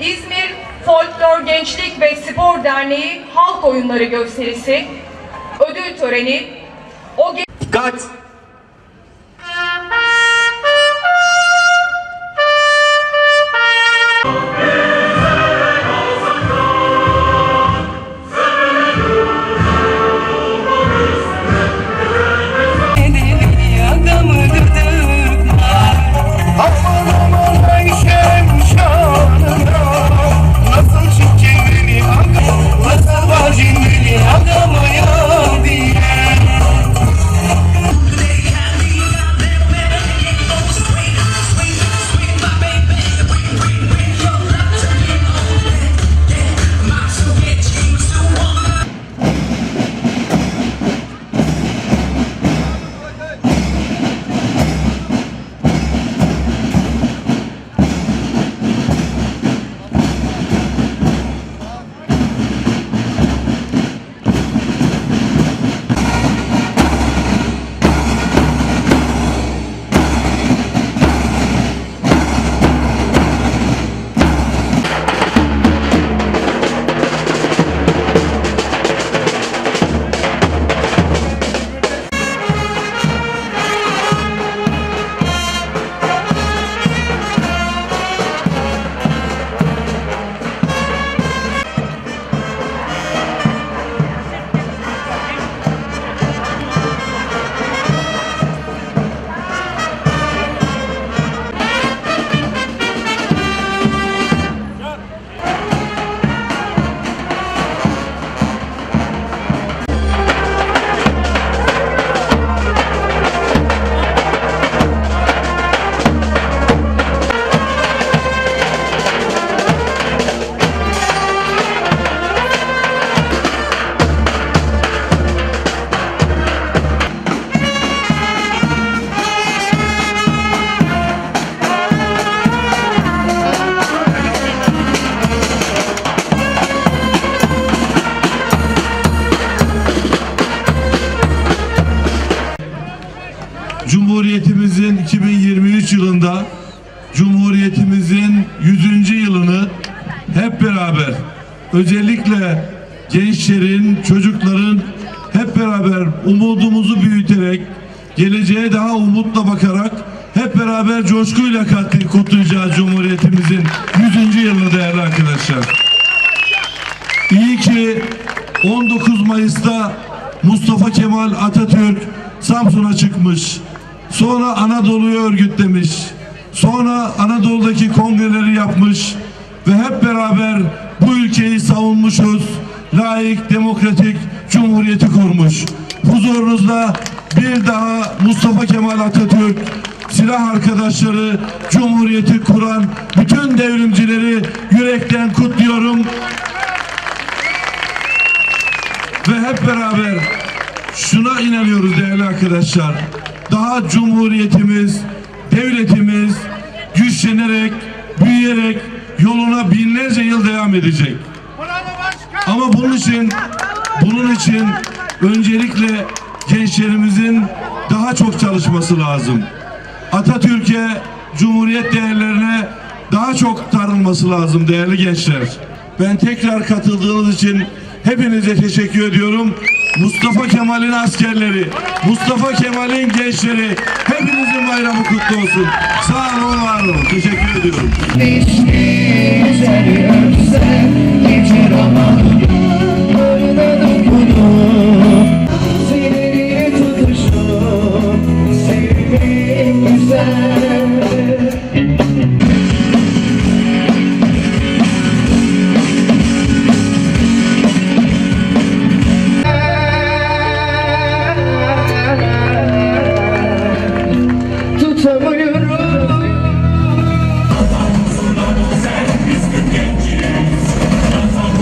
İzmir Folklor Gençlik ve Spor Derneği Halk Oyunları Gösterisi ödül töreni o Dikkat! Cumhuriyetimizin 2023 yılında Cumhuriyetimizin 100. yılını hep beraber özellikle gençlerin, çocukların hep beraber umudumuzu büyüterek geleceğe daha umutla bakarak hep beraber coşkuyla katli- kutlayacağız Cumhuriyetimizin 100. yılını değerli arkadaşlar. İyi ki 19 Mayıs'ta Mustafa Kemal Atatürk Samsun'a çıkmış. Sonra Anadolu'yu örgütlemiş. Sonra Anadolu'daki kongreleri yapmış ve hep beraber bu ülkeyi savunmuşuz. Layık, demokratik cumhuriyeti kurmuş. Huzurunuzda bir daha Mustafa Kemal Atatürk, silah arkadaşları, cumhuriyeti kuran bütün devrimcileri yürekten kutluyorum. Ve hep beraber şuna inanıyoruz değerli arkadaşlar. Daha cumhuriyetimiz, devletimiz güçlenerek, büyüyerek yoluna binlerce yıl devam edecek. Ama bunun için bunun için öncelikle gençlerimizin daha çok çalışması lazım. Atatürk'e, Cumhuriyet değerlerine daha çok tarılması lazım değerli gençler. Ben tekrar katıldığınız için hepinize teşekkür ediyorum. Mustafa Kemal'in askerleri, Mustafa Kemal'in gençleri, hepinizin bayramı kutlu olsun. Sağ olun, var olun. Teşekkür ediyorum. Güzel Sabır